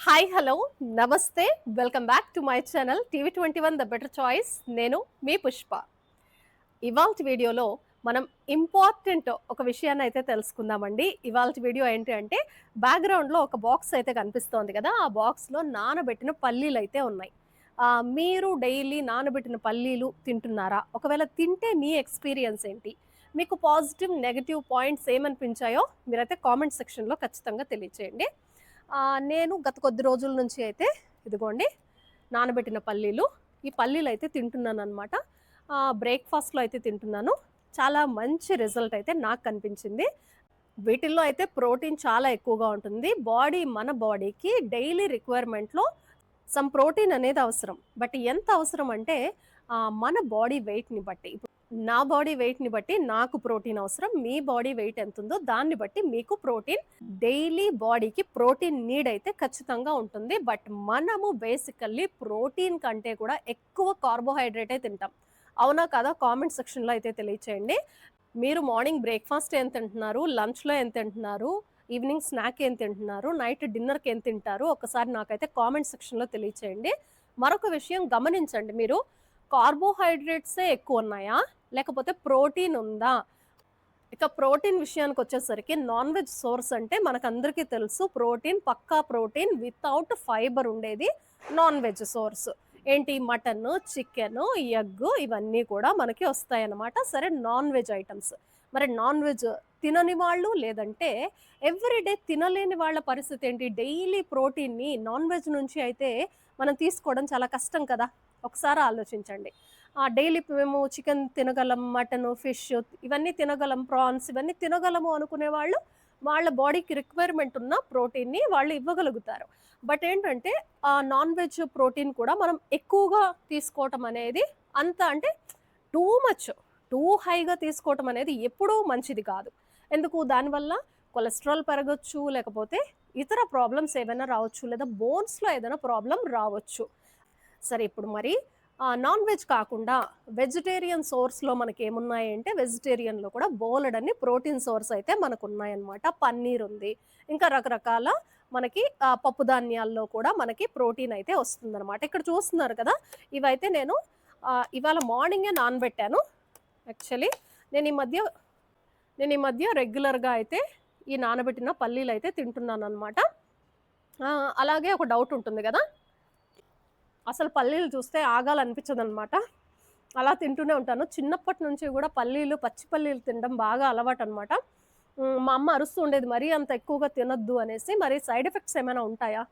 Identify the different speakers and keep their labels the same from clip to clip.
Speaker 1: Hi hello నమస్తే welcome back to my channel TV twenty one the better choice. నేను మీ పుష్ప. ఇవాళ వీడియోలో మనం ఇంపార్టెంట్ ఒక విషయాన్ని అయితే తెలుసుకుందామండి. ఇవాళ వీడియో ఏంటి అంటే బ్యాక్గ్రౌండ్లో ఒక బాక్స్ అయితే కనిపిస్తోంది కదా ఆ బాక్స్లో నానబెట్టిన పల్లీలు అయితే ఉన్నాయి. మీరు డైలీ నానబెట్టిన పల్లీలు తింటున్నారా? ఒకవేళ తింటే మీ ఎక్స్పీరియన్స్ ఏంటి? మీకు పాజిటివ్ నెగటివ్ పాయింట్స్ ఏమనిపించాయో మీరైతే కామెంట్ సెక్షన్లో ఖచ్చితంగా తెలియచేయండి. నేను గత కొద్ది రోజుల నుంచి అయితే ఇదిగోండి నానబెట్టిన పల్లీలు. ఈ పల్లీలు అయితే తింటున్నాను అనమాట బ్రేక్ఫాస్ట్లో అయితే తింటున్నాను. చాలా మంచి రిజల్ట్ అయితే నాకు కనిపించింది. వీటిల్లో అయితే ప్రోటీన్ చాలా ఎక్కువగా ఉంటుంది. బాడీ మన బాడీకి డైలీ రిక్వైర్మెంట్లో సమ్ ప్రోటీన్ అనేది అవసరం. బట్ ఎంత అవసరం అంటే మన బాడీ వెయిట్ని బట్టి. నా బాడీ వెయిట్ని బట్టి నాకు ప్రోటీన్ అవసరం. మీ బాడీ వెయిట్ ఎంత ఉందో దాన్ని బట్టి మీకు ప్రోటీన్. డైలీ బాడీకి ప్రోటీన్ నీడ్ అయితే ఖచ్చితంగా ఉంటుంది. బట్ మనము బేసికల్లీ ప్రోటీన్ కంటే కూడా ఎక్కువ కార్బోహైడ్రేటే తింటాం. అవునా కదా? కామెంట్ సెక్షన్లో అయితే తెలియచేయండి. మీరు మార్నింగ్ బ్రేక్ఫాస్ట్ ఏం తింటున్నారు? లంచ్లో ఏం తింటున్నారు? ఈవినింగ్ స్నాక్ ఏం తింటున్నారు? నైట్ డిన్నర్కి ఏం తింటారు? ఒకసారి నాకైతే కామెంట్ సెక్షన్లో తెలియచేయండి. మరొక విషయం గమనించండి మీరు. కార్బోహైడ్రేట్సే ఎక్కువ ఉన్నాయా లేకపోతే ప్రోటీన్ ఉందా? ఇక ప్రోటీన్ విషయానికి వచ్చేసరికి నాన్ వెజ్ సోర్స్ అంటే మనకందరికీ తెలుసు ప్రోటీన్ పక్కా ప్రోటీన్ వితౌట్ ఫైబర్ ఉండేది నాన్ వెజ్ సోర్స్. ఏంటి? మటన్ చికెన్ ఎగ్ ఇవన్నీ కూడా మనకి వస్తాయి అన్నమాట సరే నాన్ వెజ్ ఐటమ్స్. మరి నాన్ వెజ్ తినని వాళ్ళు లేదంటే ఎవ్రీడే తినలేని వాళ్ళ పరిస్థితి ఏంటి? డైలీ ప్రోటీన్ని నాన్ వెజ్ నుంచి అయితే మనం తీసుకోవడం చాలా కష్టం కదా. ఒకసారి ఆలోచించండి. డైలీ మేము చికెన్ తినగలం మటన్ ఫిష్ ఇవన్నీ తినగలం ప్రాన్స్ ఇవన్నీ తినగలము అనుకునే వాళ్ళు వాళ్ళ బాడీకి రిక్వైర్మెంట్ ఉన్న ప్రోటీన్ని వాళ్ళు ఇవ్వగలుగుతారు. బట్ ఏంటంటే ఆ నాన్ వెజ్ ప్రోటీన్ కూడా మనం ఎక్కువగా తీసుకోవటం అనేది అంత అంటే టూ మచ్ టూ హైగా తీసుకోవటం అనేది ఎప్పుడూ మంచిది కాదు. ఎందుకు? దానివల్ల కొలెస్ట్రాల్ పెరగచ్చు లేకపోతే ఇతర ప్రాబ్లమ్స్ ఏమైనా రావచ్చు లేదా బోన్స్లో ఏదైనా ప్రాబ్లం రావచ్చు. సరే ఇప్పుడు మరి నాన్ వెజ్ కాకుండా వెజిటేరియన్ సోర్స్లో మనకి ఏమున్నాయి అంటే వెజిటేరియన్లో కూడా బోలెడ్ అన్ని ప్రోటీన్ సోర్స్ అయితే మనకు ఉన్నాయన్నమాట పన్నీర్ ఉంది ఇంకా రకరకాల మనకి పప్పు ధాన్యాల్లో కూడా మనకి ప్రోటీన్ అయితే వస్తుందన్నమాట. ఇక్కడ చూస్తున్నారు కదా ఇవైతే నేను ఇవాళ మార్నింగే నానబెట్టాను. యాక్చువల్లీ నేను ఈ మధ్య నేను ఈ మధ్య రెగ్యులర్గా అయితే ఈ నానబెట్టిన పల్లీలు అయితే తింటున్నాను అనమాట అలాగే ఒక డౌట్ ఉంటుంది కదా అసలు పల్లీలు చూస్తే ఆగాలనిపించదు అనమాట అలా తింటూనే ఉంటాను. చిన్నప్పటి నుంచి కూడా పల్లీలు పచ్చి పల్లీలు తినడం బాగా అలవాటు అనమాట మా అమ్మ అరుస్తూ ఉండేది మరీ అంత ఎక్కువగా తినొద్దు అనేసి. మరి సైడ్ ఎఫెక్ట్స్ ఏమైనా ఉంటాయా?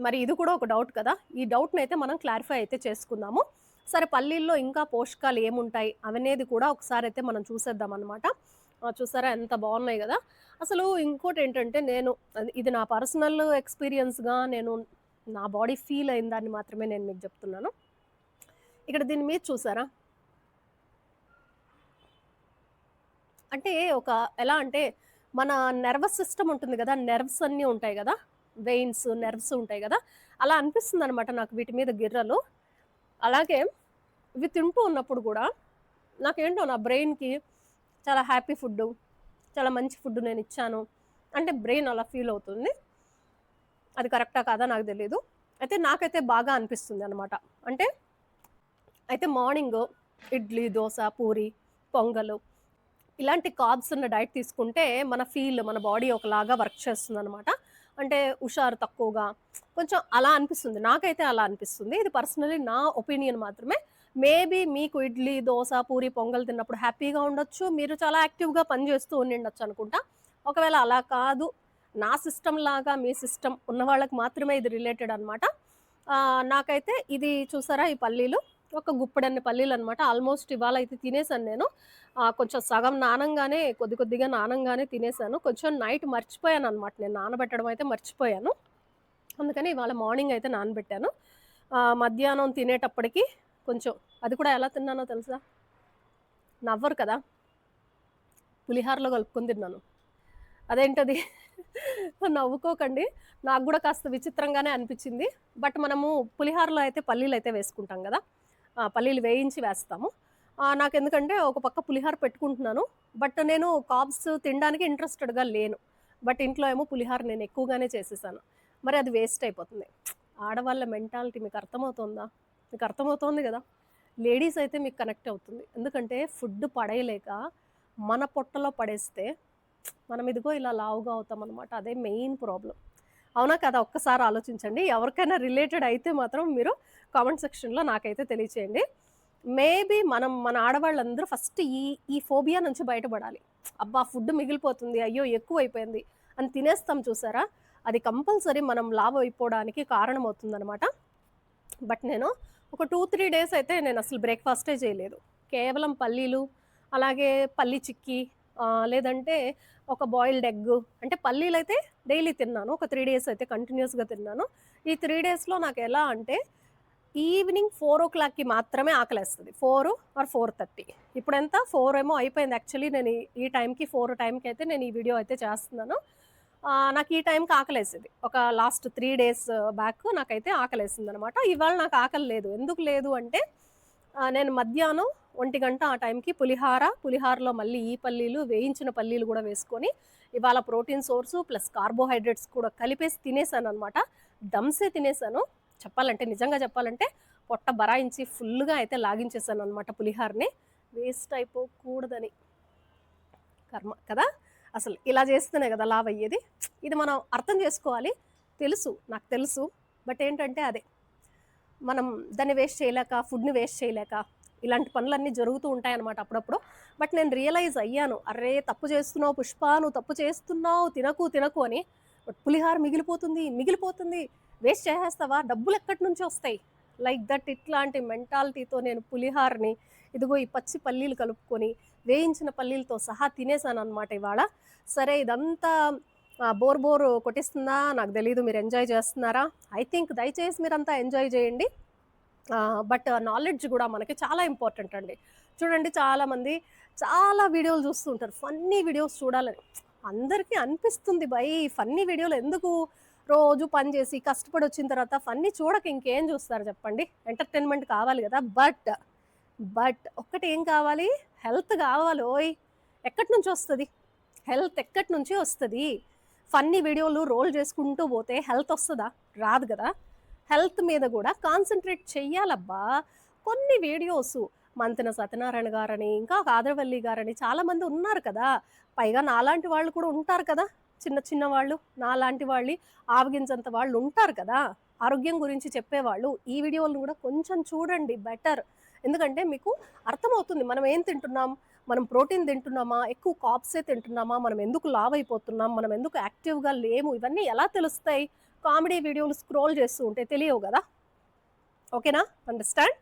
Speaker 1: మరి ఇది కూడా ఒక డౌట్ కదా. ఈ డౌట్ని అయితే మనం క్లారిఫై అయితే చేసుకుందాము. సరే పల్లీల్లో ఇంకా పోషకాలు ఏముంటాయి అవనేది కూడా ఒకసారి అయితే మనం చూసేద్దాం అనమాట చూసారా? ఎంత బాగున్నాయి కదా. అసలు ఇంకోటి ఏంటంటే నేను అది- ఇది నా పర్సనల్ ఎక్స్పీరియన్స్గా నేను నా బాడీ ఫీల్ అయిన దాన్ని మాత్రమే నేను మీకు చెప్తున్నాను. ఇక్కడ దీని మీద చూసారా? అంటే ఒక ఎలా అంటే మన నర్వస్ సిస్టమ్ ఉంటుంది కదా నెర్వ్స్ అన్నీ ఉంటాయి కదా వెయిన్స్ నెర్వ్స్ ఉంటాయి కదా అలా అనిపిస్తుంది అనమాట నాకు వీటి మీద గిర్రలు. అలాగే ఇవి తింటూ ఉన్నప్పుడు కూడా నాకేంటో నా బ్రెయిన్కి చాలా హ్యాపీ ఫుడ్ చాలా మంచి ఫుడ్ నేను ఇచ్చాను. అంటే బ్రెయిన్ అలా ఫీల్ అవుతుంది. అది కరెక్టా కాదా నాకు తెలియదు అయితే నాకైతే బాగా అనిపిస్తుంది అనమాట అంటే అయితే మార్నింగ్ ఇడ్లీ దోశ పూరి పొంగలు ఇలాంటి కార్బ్స్ ఉన్న డైట్ తీసుకుంటే మన ఫీల్ మన బాడీ ఒకలాగా వర్క్ చేస్తుంది అనమాట అంటే హుషారు తక్కువగా కొంచెం అలా అనిపిస్తుంది. నాకైతే అలా అనిపిస్తుంది. ఇది పర్సనలీ నా ఒపీనియన్ మాత్రమే. మేబీ మీకు ఇడ్లీ దోశ పూరి పొంగల్ తిన్నప్పుడు హ్యాపీగా ఉండొచ్చు. మీరు చాలా యాక్టివ్గా పనిచేస్తూ ఉండిండొచ్చు అనుకుంటా. ఒకవేళ అలా కాదు నా సిస్టమ్ లాగా మీ సిస్టమ్ ఉన్న వాళ్ళకి మాత్రమే ఇది రిలేటెడ్ అనమాట నాకైతే ఇది చూసారా ఈ పల్లీలు? ఒక గుప్పడన్ని పల్లీలు అనమాట ఆల్మోస్ట్ ఇవాళ అయితే తినేసాను నేను. కొంచెం సగం నానంగానే కొద్ది కొద్దిగా నానంగానే తినేసాను. కొంచెం నైట్ మర్చిపోయాను అనమాట నేను నానబెట్టడం అయితే మర్చిపోయాను. అందుకని ఇవాళ మార్నింగ్ అయితే నానబెట్టాను. మధ్యాహ్నం తినేటప్పటికి కొంచెం అది కూడా ఎలా తిన్నానో తెలుసా? నవ్వరు కదా? పులిహారలో కలుపుకొని తిన్నాను. అదేంటది? నవ్వుకోకండి. నాకు కూడా కాస్త విచిత్రంగానే అనిపించింది. బట్ మనము పులిహారలో అయితే పల్లీలు అయితే వేసుకుంటాం కదా. పల్లీలు వేయించి వేస్తాము. నాకు ఎందుకంటే ఒక పక్క పులిహార పెట్టుకుంటున్నాను. బట్ నేను కాబ్స్ తినడానికి ఇంట్రెస్టెడ్గా లేను. బట్ ఇంట్లో ఏమో పులిహార నేను ఎక్కువగానే చేసేసాను. మరి అది వేస్ట్ అయిపోతుంది. ఆడవాళ్ళ మెంటాలిటీ మీకు అర్థమవుతుందా? మీకు అర్థమవుతోంది కదా. లేడీస్ అయితే మీకు కనెక్ట్ అవుతుంది. ఎందుకంటే ఫుడ్ పడేయలేక మన పొట్టలో పడేస్తే మనం ఇదిగో ఇలా లావుగా అవుతాం అనమాట అదే మెయిన్ ప్రాబ్లం అవునా కదా? ఒక్కసారి ఆలోచించండి. ఎవరికైనా రిలేటెడ్ అయితే మాత్రం మీరు కామెంట్ సెక్షన్లో నాకైతే తెలియచేయండి. మేబీ మనం మన ఆడవాళ్ళందరూ ఫస్ట్ ఈ ఈ ఫోబియా నుంచి బయటపడాలి. అబ్బా ఫుడ్ మిగిలిపోతుంది. అయ్యో ఎక్కువ అయిపోయింది అని తినేస్తాం చూసారా? అది కంపల్సరీ మనం లావ్ అయిపోవడానికి కారణం బట్ నేను ఒక టూ త్రీ డేస్ అయితే నేను అసలు బ్రేక్ఫాస్టే చేయలేదు. కేవలం పల్లీలు అలాగే పల్లి చిక్కీ లేదంటే ఒక బాయిల్డ్ ఎగ్. అంటే పల్లీలు అయితే డైలీ తిన్నాను. ఒక త్రీ డేస్ అయితే కంటిన్యూస్గా తిన్నాను. ఈ త్రీ డేస్లో నాకు ఎలా అంటే ఈవినింగ్ ఫోర్ ఓ క్లాక్కి మాత్రమే ఆకలేస్తుంది. Four or four thirty. ఇప్పుడు ఎంత ఫోర్ ఏమో అయిపోయింది. యాక్చువల్లీ నేను ఈ- టైంకి ఫోర్ టైంకి అయితే నేను ఈ వీడియో అయితే చేస్తున్నాను. నాకు ఈ టైంకి ఆకలేసేది. ఒక లాస్ట్ త్రీ డేస్ బ్యాక్ నాకైతే ఆకలేసింది అనమాట ఇవాళ నాకు ఆకలి లేదు. ఎందుకు లేదు అంటే నేను మధ్యాహ్నం ఒంటి గంట ఆ టైంకి పులిహార పులిహారలో మళ్ళీ ఈ పల్లీలు వేయించిన పల్లీలు కూడా వేసుకొని ఇవాళ ప్రోటీన్ సోర్సు ప్లస్ కార్బోహైడ్రేట్స్ కూడా కలిపేసి తినేసాను అనమాట దమ్సే తినేసాను. చెప్పాలంటే నిజంగా చెప్పాలంటే పొట్ట బరాయించి ఫుల్గా అయితే లాగించేసాను అనమాట పులిహారని. వేస్ట్ అయిపోకూడదని. కర్మ కదా? అసలు ఇలా చేస్తేనే కదా లావ్ అయ్యేది. ఇది మనం అర్థం చేసుకోవాలి. తెలుసు నాకు తెలుసు. బట్ ఏంటంటే అదే. మనం దాన్ని వేస్ట్ చేయలేక ఫుడ్ని వేస్ట్ చేయలేక ఇలాంటి పనులన్నీ జరుగుతూ ఉంటాయన్నమాట అప్పుడప్పుడు. బట్ నేను రియలైజ్ అయ్యాను. అరే తప్పు చేస్తున్నావు పుష్ప నువ్వు తప్పు చేస్తున్నావు తినకు తినకు అని. బట్ పులిహార మిగిలిపోతుంది మిగిలిపోతుంది. వేస్ట్ చేసేస్తావా? డబ్బులు ఎక్కడి నుంచి వస్తాయి? లైక్ దట్ ఇట్లాంటి మెంటాలిటీతో నేను పులిహారని ఇదిగో ఈ పచ్చి పల్లీలు కలుపుకొని వేయించిన పల్లీలతో సహా తినేసాను అనమాట ఇవాళ. సరే ఇదంతా బోర్ బోర్ కొట్టిస్తుందా? నాకు తెలియదు మీరు ఎంజాయ్ చేస్తున్నారా? ఐ థింక్ దయచేసి మీరంతా ఎంజాయ్ చేయండి. బట్ నాలెడ్జ్ కూడా మనకి చాలా ఇంపార్టెంట్ అండి. చూడండి చాలామంది చాలా వీడియోలు చూస్తుంటారు ఫన్నీ వీడియోస్ చూడాలని. అందరికీ అనిపిస్తుంది భయ్ ఫన్నీ వీడియోలు ఎందుకు రోజు పని చేసి కష్టపడి వచ్చిన తర్వాత ఫన్నీ చూడక ఇంకేం చూస్తారు చెప్పండి? ఎంటర్టైన్మెంట్ కావాలి కదా. బట్ బట్ ఒక్కటి ఏం కావాలి? హెల్త్ కావాలి ఓయ్. ఎక్కడి నుంచి వస్తుంది? హెల్త్ ఎక్కడి నుంచి వస్తుంది? ఫన్నీ వీడియోలు రోల్ చేసుకుంటూ పోతే హెల్త్ వస్తుందా? రాదు కదా. హెల్త్ మీద కూడా కాన్సన్ట్రేట్ చెయ్యాలబ్బా. కొన్ని వీడియోస్ మంతెన సత్యనారాయణ గారని ఇంకా కాదరవల్లి గారని చాలామంది ఉన్నారు కదా. పైగా నాలాంటి వాళ్ళు కూడా ఉంటారు కదా. చిన్న చిన్న వాళ్ళు నాలాంటి వాళ్ళు ఆవగించంత వాళ్ళు ఉంటారు కదా. ఆరోగ్యం గురించి చెప్పేవాళ్ళు ఈ వీడియోలను కూడా కొంచెం చూడండి బెటర్. ఎందుకంటే మీకు అర్థమవుతుంది మనం ఏం తింటున్నాం? మనం ప్రోటీన్ తింటున్నామా? ఎక్కువ కాప్సే తింటున్నామా? మనం ఎందుకు లావ్ అయిపోతున్నాం మనం ఎందుకు యాక్టివ్గా లేము? ఇవన్నీ ఎలా తెలుస్తాయి? కామెడీ వీడియోలు స్క్రోల్ చేస్తూ ఉంటే తెలియవు కదా? ఓకేనా? అండర్స్టాండ్?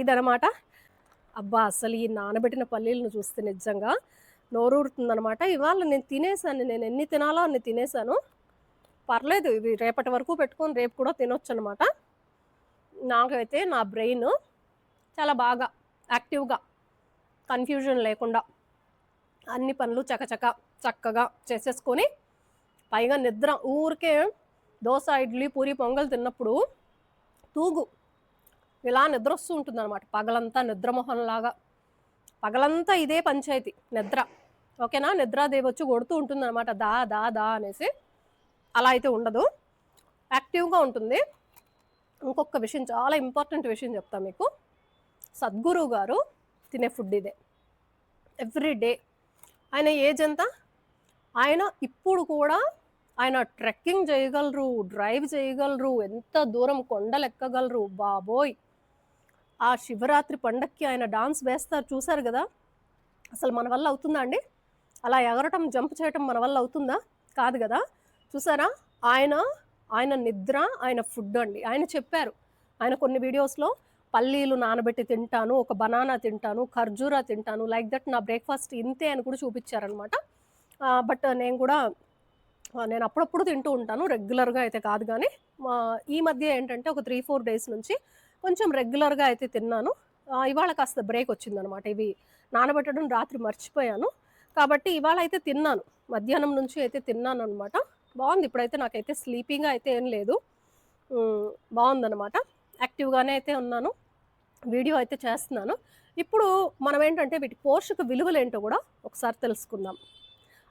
Speaker 1: ఇదనమాట అబ్బా అసలు ఈ నానబెట్టిన పల్లీలను చూస్తే నిజంగా నోరూరుతుందనమాట ఇవాళ నేను తినేసాను నేను ఎన్ని తినాలో అన్ని తినేసాను. పర్లేదు ఇవి రేపటి వరకు పెట్టుకొని రేపు కూడా తినొచ్చు అనమాట నాకైతే నా బ్రెయిన్ చాలా బాగా యాక్టివ్గా కన్ఫ్యూజన్ లేకుండా అన్ని పనులు చకచక చక్కగా చేసేసుకొని పైగా నిద్ర ఊరికే దోశ ఇడ్లీ పూరి పొంగల్ తిన్నప్పుడు తూగు. ఇలా నిద్ర వస్తూ ఉంటుంది అనమాట పగలంతా నిద్రమోహంలాగా. పగలంతా ఇదే పంచాయతీ నిద్ర. ఓకేనా? నిద్రాదేవి వచ్చి కొడుతూ ఉంటుంది అనమాట దా దా దా అనేసి. అలా అయితే ఉండదు. యాక్టివ్గా ఉంటుంది. ఇంకొక విషయం చాలా ఇంపార్టెంట్ విషయం చెప్తా మీకు. సద్గురు గారు తినే ఫుడ్ ఇదే. Every day. ఆయన ఏజ్ ఎంత? ఆయన ఇప్పుడు కూడా ఆయన ట్రెక్కింగ్ చేయగలరు డ్రైవ్ చేయగలరు ఎంత దూరం కొండలు ఎక్కగలరు బాబోయ్! ఆ శివరాత్రి పండక్కి ఆయన డాన్స్ వేస్తారు చూసారు కదా? అసలు మన వల్ల అవుతుందా అండి? అలా ఎగరటం జంప్ చేయటం మన వల్ల అవుతుందా? కాదు కదా? చూసారా? ఆయన ఆయన నిద్ర ఆయన ఫుడ్ అండి. ఆయన చెప్పారు. ఆయన కొన్ని వీడియోస్లో పల్లీలు నానబెట్టి తింటాను ఒక బనానా తింటాను ఖర్జూరా తింటాను లైక్ దట్ నా బ్రేక్ఫాస్ట్ ఇంతే అని కూడా చూపించారనమాట. బట్ నేను కూడా నేను అప్పుడప్పుడు తింటూ ఉంటాను రెగ్యులర్గా అయితే కాదు కానీ ఈ మధ్య ఏంటంటే ఒక త్రీ ఫోర్ డేస్ నుంచి కొంచెం రెగ్యులర్గా అయితే తిన్నాను. ఇవాళ కాస్త బ్రేక్ వచ్చిందనమాట ఇవి నానబెట్టడం రాత్రి మర్చిపోయాను. కాబట్టి ఇవాళ అయితే తిన్నాను. మధ్యాహ్నం నుంచి అయితే తిన్నాను అనమాట బాగుంది. ఇప్పుడైతే నాకైతే స్లీపింగ్గా అయితే ఏం లేదు. బాగుందనమాట యాక్టివ్గానే అయితే ఉన్నాను. వీడియో అయితే చేస్తున్నాను. ఇప్పుడు మనం ఏంటంటే వీటి పోషక విలువలు ఏంటో కూడా ఒకసారి తెలుసుకుందాం.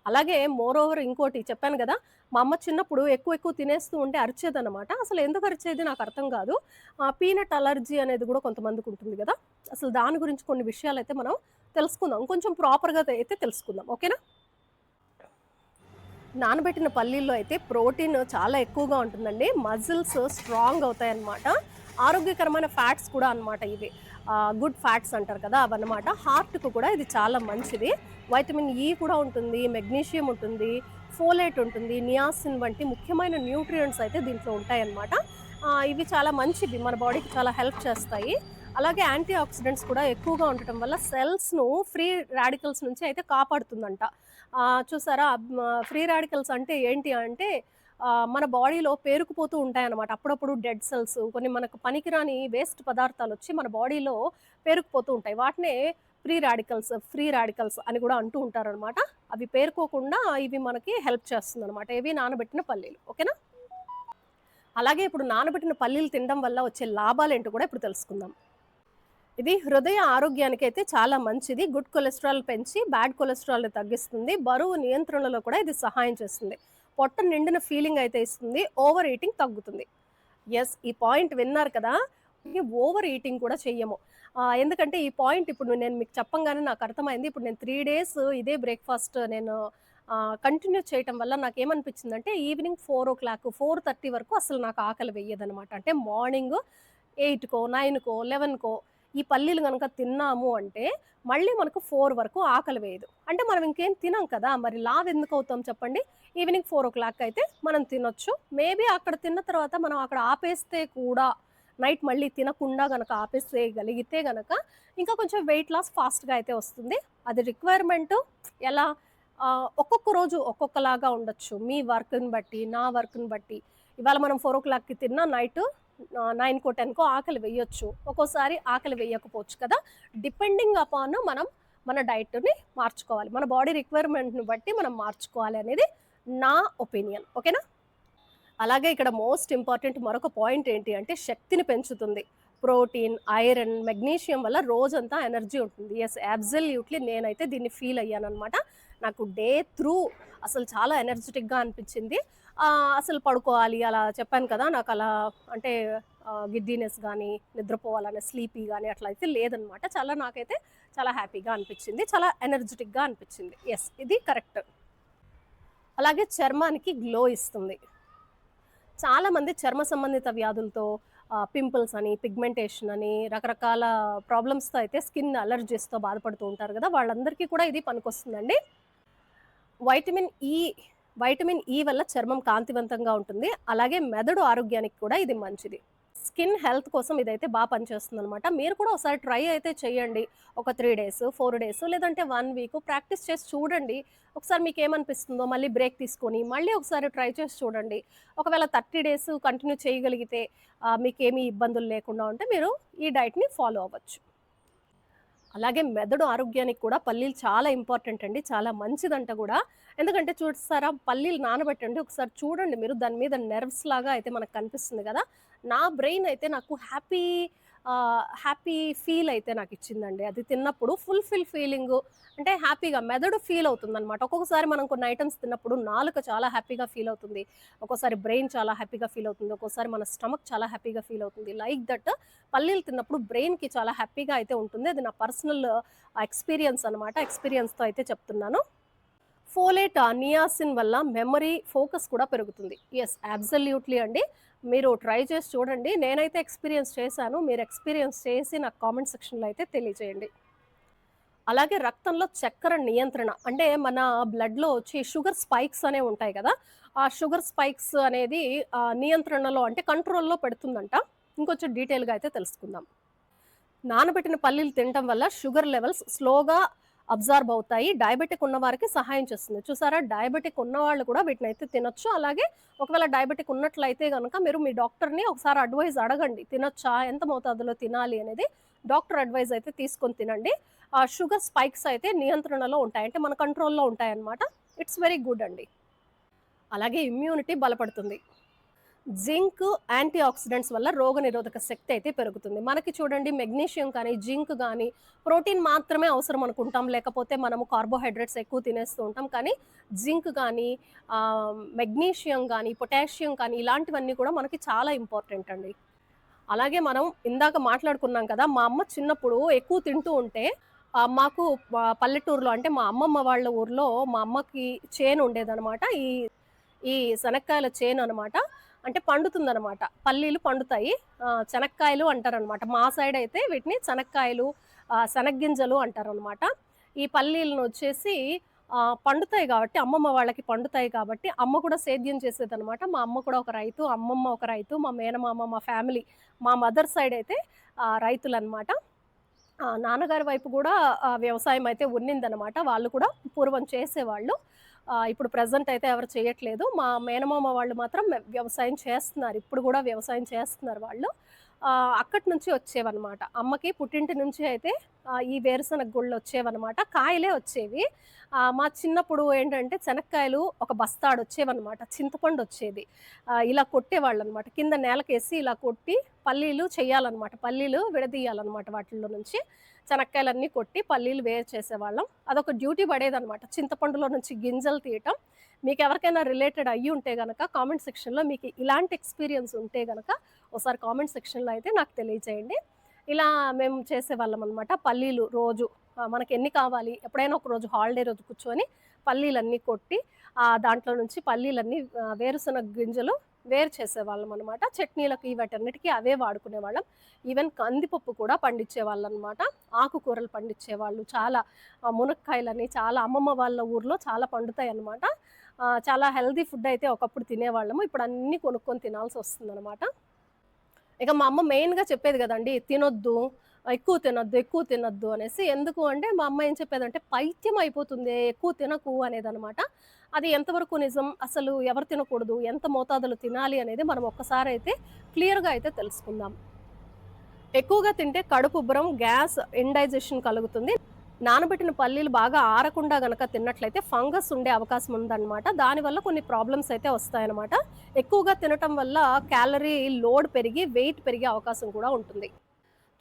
Speaker 1: అలాగే మోర్ ఓవర్ ఇంకోటి చెప్పాను కదా మా అమ్మ చిన్నప్పుడు ఎక్కువ ఎక్కువ తినేస్తూ ఉంటే అరిచేదనమాట అసలు ఎందుకు అరిచేది నాకు అర్థం కాదు. పీనట్ అలర్జీ అనేది కూడా కొంతమందికి ఉంటుంది కదా. అసలు దాని గురించి కొన్ని విషయాలు అయితే మనం తెలుసుకుందాం. కొంచెం ప్రాపర్గా అయితే తెలుసుకుందాం. ఓకేనా? నానబెట్టిన పల్లీల్లో అయితే ప్రోటీన్ చాలా ఎక్కువగా ఉంటుందండి. మజిల్స్ స్ట్రాంగ్ అవుతాయి అన్నమాట ఆరోగ్యకరమైన ఫ్యాట్స్ కూడా అన్నమాట ఇవి. గుడ్ ఫ్యాట్స్ అంటారు కదా అవన్నమాట. హార్ట్కు కూడా ఇది చాలా మంచిది. వైటమిన్ ఈ కూడా ఉంటుంది మెగ్నీషియం ఉంటుంది ఫోలేట్ ఉంటుంది నియాసిన్ వంటి ముఖ్యమైన న్యూట్రియంట్స్ అయితే దీంట్లో ఉంటాయన్నమాట. ఇవి చాలా మంచివి మన బాడీకి చాలా హెల్ప్ చేస్తాయి. అలాగే యాంటీ ఆక్సిడెంట్స్ కూడా ఎక్కువగా ఉండటం వల్ల సెల్స్ను ఫ్రీ రాడికల్స్ నుంచి అయితే కాపాడుతుందంట. చూసారా? ఫ్రీ రాడికల్స్ అంటే ఏంటి అంటే మన బాడీలో పేరుకుపోతూ ఉంటాయన్నమాట. అప్పుడప్పుడు డెడ్ సెల్స్ కొన్ని మనకు పనికిరాని వేస్ట్ పదార్థాలు వచ్చి మన బాడీలో పేరుకుపోతూ ఉంటాయి. వాటినే ఫ్రీ రాడికల్స్ ఫ్రీ రాడికల్స్ అని కూడా అంటూ ఉంటారనమాట అవి పేరుకోకుండా ఇవి మనకి హెల్ప్ చేస్తుంది అనమాట ఇవి నానబెట్టిన పల్లీలు. ఓకేనా? అలాగే ఇప్పుడు నానబెట్టిన పల్లీలు తినడం వల్ల వచ్చే లాభాలు ఏంటో కూడా ఇప్పుడు తెలుసుకుందాం. ఇది హృదయ ఆరోగ్యానికి అయితే చాలా మంచిది. గుడ్ కొలెస్ట్రాల్ పెంచి బ్యాడ్ కొలెస్ట్రాల్ని తగ్గిస్తుంది. బరువు నియంత్రణలో కూడా ఇది సహాయం చేస్తుంది. పొట్ట నిండిన ఫీలింగ్ అయితే ఇస్తుంది. ఓవర్ ఈటింగ్ తగ్గుతుంది. ఎస్ ఈ పాయింట్ విన్నారు కదా. ఓవర్ ఈటింగ్ కూడా చెయ్యము. ఎందుకంటే ఈ పాయింట్ ఇప్పుడు నేను మీకు చెప్పంగానే నాకు అర్థమైంది. ఇప్పుడు నేను త్రీ డేస్ ఇదే బ్రేక్ఫాస్ట్ నేను కంటిన్యూ చేయటం వల్ల నాకు ఏమనిపించిందంటే evening four o'clock four thirty వరకు అసలు నాకు ఆకలి వేయదనమాట అంటే మార్నింగ్ ఎయిట్కో నైన్కో లెవెన్కో ఈ పల్లీలు కనుక తిన్నాము అంటే మళ్ళీ మనకు ఫోర్ వరకు ఆకలి వేయదు. అంటే మనం ఇంకేం తినాం కదా మరి లావ్ ఎందుకు అవుతాం చెప్పండి? ఈవినింగ్ ఫోర్ ఓ క్లాక్ అయితే మనం తినొచ్చు. మేబీ అక్కడ తిన్న తర్వాత మనం అక్కడ ఆపేస్తే కూడా నైట్ మళ్ళీ తినకుండా గనక ఆపేసేయగలిగితే గనక ఇంకా కొంచెం వెయిట్ లాస్ ఫాస్ట్గా అయితే వస్తుంది. అది రిక్వైర్మెంట్ ఎలా? ఒక్కొక్క రోజు ఒక్కొక్కలాగా ఉండొచ్చు. మీ వర్క్ని బట్టి నా వర్క్ని బట్టి. ఇవాళ మనం ఫోర్ ఓ క్లాక్కి తిన్నా నైట్ నైన్కో టెన్కో ఆకలి వేయొచ్చు. ఒక్కోసారి ఆకలి వేయకపోవచ్చు కదా. డిపెండింగ్ అపాన్ మనం మన డైట్ని మార్చుకోవాలి. మన బాడీ రిక్వైర్మెంట్ని బట్టి మనం మార్చుకోవాలి అనేది నా ఒపీనియన్ ఓకేనా అలాగే ఇక్కడ మోస్ట్ ఇంపార్టెంట్ మరొక పాయింట్ ఏంటి అంటే శక్తిని పెంచుతుంది. ప్రోటీన్ ఐరన్ మెగ్నీషియం వల్ల రోజంతా ఎనర్జీ ఉంటుంది. ఎస్ అబ్జల్యూట్లీ నేనైతే దీన్ని ఫీల్ అయ్యాను అనమాట నాకు డే త్రూ అసలు చాలా ఎనర్జెటిక్గా అనిపించింది. అసలు పడుకోవాలి అలా చెప్పాను కదా నాకు అలా అంటే గిడ్డీనెస్ కానీ నిద్రపోవాలనే స్లీపీ కానీ అట్లా అయితే లేదనమాట. చాలా నాకైతే చాలా హ్యాపీగా అనిపించింది చాలా ఎనర్జెటిక్గా అనిపించింది. ఎస్ ఇది కరెక్ట్. అలాగే చర్మానికి గ్లో ఇస్తుంది. చాలామంది చర్మ సంబంధిత వ్యాధులతో పింపుల్స్ అని పిగ్మెంటేషన్ అని రకరకాల ప్రాబ్లమ్స్తో అయితే స్కిన్ అలర్జీస్తో బాధపడుతూ ఉంటారు కదా వాళ్ళందరికీ కూడా ఇది పనికొస్తుందండి. వైటమిన్ ఈ వైటమిన్ ఈ వల్ల చర్మం కాంతివంతంగా ఉంటుంది. అలాగే మెదడు ఆరోగ్యానికి కూడా ఇది మంచిది. స్కిన్ హెల్త్ కోసం ఇదైతే బాగా పనిచేస్తుంది అనమాట మీరు కూడా ఒకసారి ట్రై అయితే చేయండి ఒక త్రీ డేస్ ఫోర్ డేస్ లేదంటే వన్ వీక్ ప్రాక్టీస్ చేసి చూడండి. ఒకసారి మీకు ఏమనిపిస్తుందో మళ్ళీ బ్రేక్ తీసుకొని మళ్ళీ ఒకసారి ట్రై చేసి చూడండి. ఒకవేళ థర్టీ డేస్ కంటిన్యూ చేయగలిగితే మీకు ఏమీ ఇబ్బందులు లేకుండా ఉంటే మీరు ఈ డైట్ని ఫాలో అవ్వచ్చు. అలాగే మెదడు ఆరోగ్యానికి కూడా పల్లీలు చాలా ఇంపార్టెంట్ అండి. చాలా మంచిదంట కూడా. ఎందుకంటే చూస్తారా పల్లీలు నానబెట్టండి. ఒకసారి చూడండి మీరు. దాని మీద నెర్వ్స్ లాగా అయితే మనకు కనిపిస్తుంది కదా. నా బ్రెయిన్ అయితే నాకు హ్యాపీ హ్యాపీ ఫీల్ అయితే నాకు ఇచ్చిందండి. అది తిన్నప్పుడు ఫుల్ఫిల్ ఫీలింగ్ అంటే హ్యాపీగా మెదడు ఫీల్ అవుతుంది అనమాట ఒక్కొక్కసారి మనం కొన్ని ఐటమ్స్ తిన్నప్పుడు నాలుక చాలా హ్యాపీగా ఫీల్ అవుతుంది. ఒక్కోసారి బ్రెయిన్ చాలా హ్యాపీగా ఫీల్ అవుతుంది. ఒక్కోసారి మన స్టమక్ చాలా హ్యాపీగా ఫీల్ అవుతుంది. లైక్ దట్ పల్లీలు తిన్నప్పుడు బ్రెయిన్కి చాలా హ్యాపీగా అయితే ఉంటుంది. అది నా పర్సనల్ ఎక్స్పీరియన్స్ అనమాట ఎక్స్పీరియన్స్తో అయితే చెప్తున్నాను. ఫోలేట్ నియాసిన్ వల్ల మెమరీ ఫోకస్ కూడా పెరుగుతుంది. ఎస్ అబ్జల్యూట్లీ అండి. మీరు ట్రై చేసి చూడండి. నేనైతే ఎక్స్పీరియన్స్ చేశాను. మీరు ఎక్స్పీరియన్స్ చేసి నాకు కామెంట్ సెక్షన్లో అయితే తెలియజేయండి. అలాగే రక్తంలో చక్కెర నియంత్రణ అంటే మన బ్లడ్లో వచ్చి షుగర్ స్పైక్స్ అనేవి ఉంటాయి కదా ఆ షుగర్ స్పైక్స్ అనేది ఆ, నియంత్రణలో అంటే కంట్రోల్లో పెడుతుందంట. ఇంకొంచెం డీటెయిల్గా అయితే తెలుసుకుందాం. నానబెట్టిన పల్లీలు తినటం వల్ల షుగర్ లెవెల్స్ స్లోగా అబ్జార్బ్ అవుతాయి. డయాబెటిక్ ఉన్న వారికి సహాయం చేస్తుంది. చూసారా? డయాబెటిక్ ఉన్న వాళ్ళు కూడా వీటిని అయితే తినొచ్చు. అలాగే ఒకవేళ డయాబెటిక్ ఉన్నట్లయితే కనుక మీరు మీ డాక్టర్ని ఒకసారి అడ్వైజ్ అడగండి. తినొచ్చా? ఎంత మోతాదులో తినాలి అనేది డాక్టర్ అడ్వైజ్ అయితే తీసుకొని తినండి. ఆ షుగర్ స్పైక్స్ అయితే నియంత్రణలో ఉంటాయి. అంటే మన కంట్రోల్లో ఉంటాయన్నమాట. ఇట్స్ వెరీ గుడ్ అండి. అలాగే ఇమ్యూనిటీ బలపడుతుంది. జింక్ యాంటీ ఆక్సిడెంట్స్ వల్ల రోగ నిరోధక శక్తి అయితే పెరుగుతుంది. మనకి చూడండి మెగ్నీషియం కానీ జింక్ కానీ ప్రోటీన్ మాత్రమే అవసరం అనుకుంటాం. లేకపోతే మనము కార్బోహైడ్రేట్స్ ఎక్కువ తినేస్తూ ఉంటాం. కానీ జింక్ కానీ మెగ్నీషియం కానీ పొటాషియం కానీ ఇలాంటివన్నీ కూడా మనకి చాలా ఇంపార్టెంట్ అండి. అలాగే మనం ఇందాక మాట్లాడుకున్నాం కదా మా అమ్మ చిన్నప్పుడు ఎక్కువ తింటూ ఉంటే మాకు పల్లెటూరులో అంటే మా అమ్మమ్మ వాళ్ళ ఊర్లో మా అమ్మకి చేను ఉండేదనమాట ఈ ఈ శనక్కాయల చేను అనమాట అంటే పండుతుందన్నమాట. పల్లీలు పండుతాయి. శనక్కాయలు అంటారనమాట మా సైడ్ అయితే వీటిని శనక్కాయలు శనగ్గింజలు అంటారనమాట ఈ పల్లీలను వచ్చేసి పండుతాయి కాబట్టి అమ్మమ్మ వాళ్ళకి పండుతాయి కాబట్టి అమ్మ కూడా సేద్యం చేసేదనమాట మా అమ్మ కూడా ఒక రైతు అమ్మమ్మ ఒక రైతు మా మేనమామ మా ఫ్యామిలీ మా మదర్ సైడ్ అయితే రైతులు అనమాట నాన్నగారి వైపు కూడా వ్యవసాయం అయితే ఉన్నిందనమాట వాళ్ళు కూడా పూర్వం చేసేవాళ్ళు. వాళ్ళు ఇప్పుడు ప్రజెంట్ అయితే ఎవరు చేయట్లేదు. మా మేనమామ వాళ్ళు మాత్రం వ్యవసాయం చేస్తున్నారు. ఇప్పుడు కూడా వ్యవసాయం చేస్తున్నారు వాళ్ళు. అక్కడి నుంచి వచ్చేవన్నమాట. అమ్మకి పుట్టింటి నుంచి అయితే ఈ వేరుశనగ గుళ్ళు వచ్చేవన్నమాట. కాయలే వచ్చేవి. మా చిన్నప్పుడు ఏంటంటే శనక్కాయలు ఒక బస్తాడు వచ్చేవన్నమాట. చింతపండు వచ్చేది. ఇలా కొట్టేవాళ్ళు అనమాట కింద నేలకేసి ఇలా కొట్టి పల్లీలు చేయాలన్నమాట పల్లీలు విడదీయాలన్నమాట వాటిల్లో నుంచి. శనక్కాయలన్నీ కొట్టి పల్లీలు వేరు చేసేవాళ్ళం. అదొక డ్యూటీ పడేదన్నమాట. చింతపండులో నుంచి గింజలు తీయటం. మీకు ఎవరికైనా రిలేటెడ్ అయ్యి ఉంటే గనక కామెంట్ సెక్షన్లో మీకు ఇలాంటి ఎక్స్పీరియన్స్ ఉంటే గనక ఒకసారి కామెంట్ సెక్షన్లో అయితే నాకు తెలియజేయండి. ఇలా మేము చేసేవాళ్ళం అనమాట పల్లీలు రోజు మనకి ఎన్ని కావాలి ఎప్పుడైనా ఒక రోజు హాలిడే రోజు కూర్చొని పల్లీలన్నీ కొట్టి దాంట్లో నుంచి పల్లీలన్నీ వేరుశనగ గింజలు వేరు చేసేవాళ్ళం అనమాట చట్నీలకు వాటన్నిటికీ అవే వాడుకునేవాళ్ళం ఈవెన్ కందిపప్పు కూడా పండించేవాళ్ళు అనమాట ఆకుకూరలు పండించేవాళ్ళు చాలా మునక్కాయలని చాలా అమ్మమ్మ వాళ్ళ ఊర్లో చాలా పండుతాయి అనమాట చాలా హెల్దీ ఫుడ్ అయితే ఒకప్పుడు తినేవాళ్ళము. ఇప్పుడు అన్నీ కొనుక్కొని తినాల్సి వస్తుంది అనమాట ఇక మా అమ్మ మెయిన్గా చెప్పేది కదండి తినొద్దు ఎక్కువ తినొద్దు ఎక్కువ తినొద్దు అనేసి ఎందుకు అంటే మా అమ్మ ఏం చెప్పేదంటే పైత్యం అయిపోతుంది ఎక్కువ తినకు అనేది అనమాట అది ఎంతవరకు నిజం అసలు ఎవరు తినకూడదు ఎంత మోతాదులు తినాలి అనేది మనం ఒక్కసారి అయితే క్లియర్గా అయితే తెలుసుకుందాం. ఎక్కువగా తింటే కడుపు ఉబ్బరం గ్యాస్ ఇండైజెషన్ కలుగుతుంది. నానబెట్టిన పల్లీలు బాగా ఆరకుండా గనక తిన్నట్లయితే ఫంగస్ ఉండే అవకాశం ఉందన్నమాట. దానివల్ల కొన్ని ప్రాబ్లమ్స్ అయితే వస్తాయన్నమాట. ఎక్కువగా తినటం వల్ల క్యాలరీ లోడ్ పెరిగి వెయిట్ పెరిగే అవకాశం కూడా ఉంటుంది.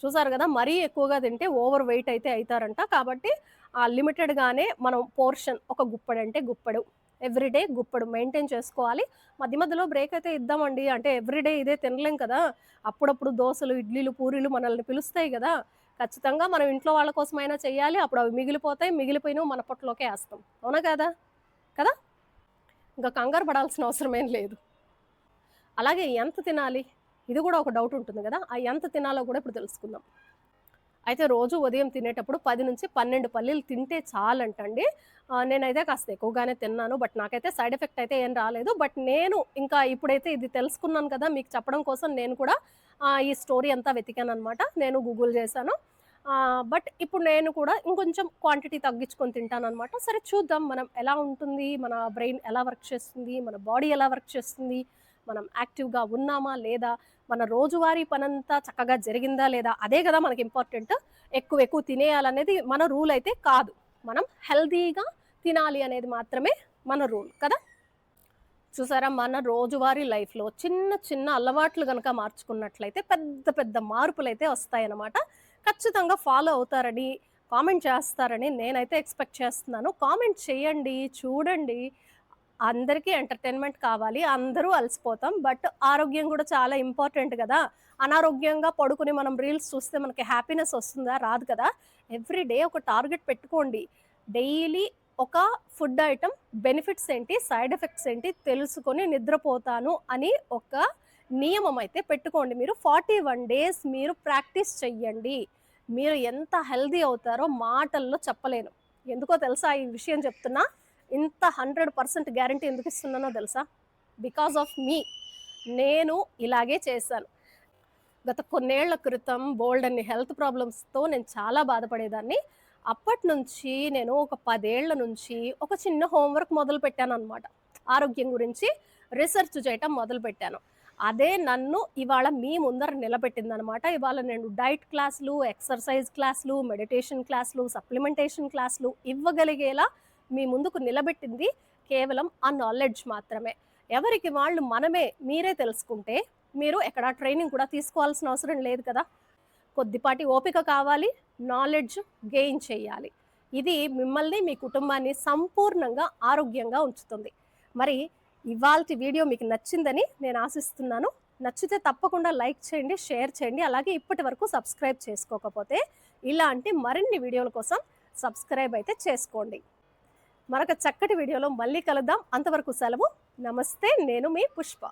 Speaker 1: చూసారు కదా మరీ ఎక్కువగా తింటే ఓవర్ వెయిట్ అయితే అవుతారంట కాబట్టి ఆ లిమిటెడ్గానే మనం పోర్షన్ ఒక గుప్పడు అంటే గుప్పడు. ఎవ్రీడే గుప్పడు మెయింటైన్ చేసుకోవాలి. మధ్య మధ్యలో బ్రేక్ అయితే ఇద్దామండి. అంటే ఎవ్రీడే ఇదే తినలేం కదా. అప్పుడప్పుడు దోశలు ఇడ్లీలు పూరీలు మనల్ని పిలుస్తాయి కదా. ఖచ్చితంగా మనం ఇంట్లో వాళ్ళ కోసమైనా చేయాలి. అప్పుడు అవి మిగిలిపోతాయి. మిగిలిపోయినవి మన పొట్టలోకే వేస్తాం. అవునా కదా? కదా? ఇంకా కంగారు పడాల్సిన అవసరం ఏం లేదు. అలాగే ఎంత తినాలి? ఇది కూడా ఒక డౌట్ ఉంటుంది కదా. ఆ ఎంత తినాలో కూడా ఇప్పుడు తెలుసుకుందాం. అయితే రోజు ఉదయం తినేటప్పుడు పది నుంచి పన్నెండు పల్లీలు తింటే చాలంటండి. నేనైతే కాస్త ఎక్కువగానే తిన్నాను బట్ నాకైతే సైడ్ ఎఫెక్ట్ అయితే ఏం రాలేదు. బట్ నేను ఇంకా ఇప్పుడైతే ఇది తెలుసుకున్నాను కదా మీకు చెప్పడం కోసం నేను కూడా ఈ స్టోరీ అంతా వెతికాను అనమాట నేను గూగుల్ చేశాను. బట్ ఇప్పుడు నేను కూడా ఇంకొంచెం క్వాంటిటీ తగ్గించుకొని తింటాను అనమాట సరే చూద్దాం మనం ఎలా ఉంటుంది మన బ్రెయిన్ ఎలా వర్క్ చేస్తుంది మన బాడీ ఎలా వర్క్ చేస్తుంది మనం యాక్టివ్గా ఉన్నామా లేదా మన రోజువారీ పనంతా చక్కగా జరిగిందా లేదా అదే కదా మనకి ఇంపార్టెంట్. ఎక్కువ ఎక్కువ తినేయాలనేది మన రూల్ అయితే కాదు. మనం హెల్తీగా తినాలి అనేది మాత్రమే మన రూల్ కదా. చూసారా మన రోజువారీ లైఫ్లో చిన్న చిన్న అలవాట్లు కనుక మార్చుకున్నట్లయితే పెద్ద పెద్ద మార్పులు అయితే వస్తాయన్నమాట. ఖచ్చితంగా ఫాలో అవుతారని కామెంట్ చేస్తారని నేనైతే ఎక్స్పెక్ట్ చేస్తున్నాను. కామెంట్ చేయండి చూడండి. అందరికీ ఎంటర్టైన్మెంట్ కావాలి అందరూ అలసిపోతాం. బట్ ఆరోగ్యం కూడా చాలా ఇంపార్టెంట్ కదా. అనారోగ్యంగా పడుకుని మనం రీల్స్ చూస్తే మనకి హ్యాపీనెస్ వస్తుందా? రాదు కదా. ఎవ్రీ డే ఒక టార్గెట్ పెట్టుకోండి. డైలీ ఒక ఫుడ్ ఐటమ్ బెనిఫిట్స్ ఏంటి? సైడ్ ఎఫెక్ట్స్ ఏంటి? తెలుసుకొని నిద్రపోతాను అని ఒక నియమం అయితే పెట్టుకోండి మీరు. ఫార్టీ వన్ డేస్ మీరు ప్రాక్టీస్ చెయ్యండి. మీరు ఎంత హెల్దీ అవుతారో మాటల్లో చెప్పలేను. ఎందుకో తెలుసా ఈ విషయం చెప్తున్నా? ఇంత హండ్రెడ్ పర్సెంట్ గ్యారంటీ ఎందుకు ఇస్తున్నానో తెలుసా? Because of me. నేను ఇలాగే చేశాను. గత కొన్నేళ్ళ క్రితం బోల్డ్ అన్ని హెల్త్ ప్రాబ్లమ్స్తో నేను చాలా బాధపడేదాన్ని. అప్పటి నుంచి నేను ఒక పదేళ్ళ నుంచి ఒక చిన్న హోంవర్క్ మొదలు పెట్టాను అనమాట ఆరోగ్యం గురించి రీసెర్చ్ చేయటం మొదలు పెట్టాను. అదే నన్ను ఇవాళ మీ ముందర నిలబెట్టింది అనమాట ఇవాళ నేను డైట్ క్లాసులు ఎక్సర్సైజ్ క్లాసులు మెడిటేషన్ క్లాసులు సప్లిమెంటేషన్ క్లాసులు ఇవ్వగలిగేలా మీ ముందుకు నిలబెట్టింది కేవలం ఆ నాలెడ్జ్ మాత్రమే. ఎవరికి వాళ్ళు మనమే మీరే తెలుసుకుంటే మీరు ఎక్కడ ట్రైనింగ్ కూడా తీసుకోవాల్సిన అవసరం లేదు కదా. కొద్దిపాటి ఓపిక కావాలి నాలెడ్జ్ గెయిన్ చేయాలి. ఇది మిమ్మల్ని మీ కుటుంబాన్ని సంపూర్ణంగా ఆరోగ్యంగా ఉంచుతుంది. మరి ఇవాళ వీడియో మీకు నచ్చిందని నేను ఆశిస్తున్నాను. నచ్చితే తప్పకుండా లైక్ చేయండి షేర్ చేయండి అలాగే ఇప్పటి వరకు సబ్స్క్రైబ్ చేసుకోకపోతే ఇలాంటి మరిన్ని వీడియోల కోసం సబ్స్క్రైబ్ అయితే చేసుకోండి. మరొక చక్కటి వీడియోలో మళ్ళీ కలుద్దాం. అంతవరకు సెలవు. నమస్తే నేను మీ పుష్ప.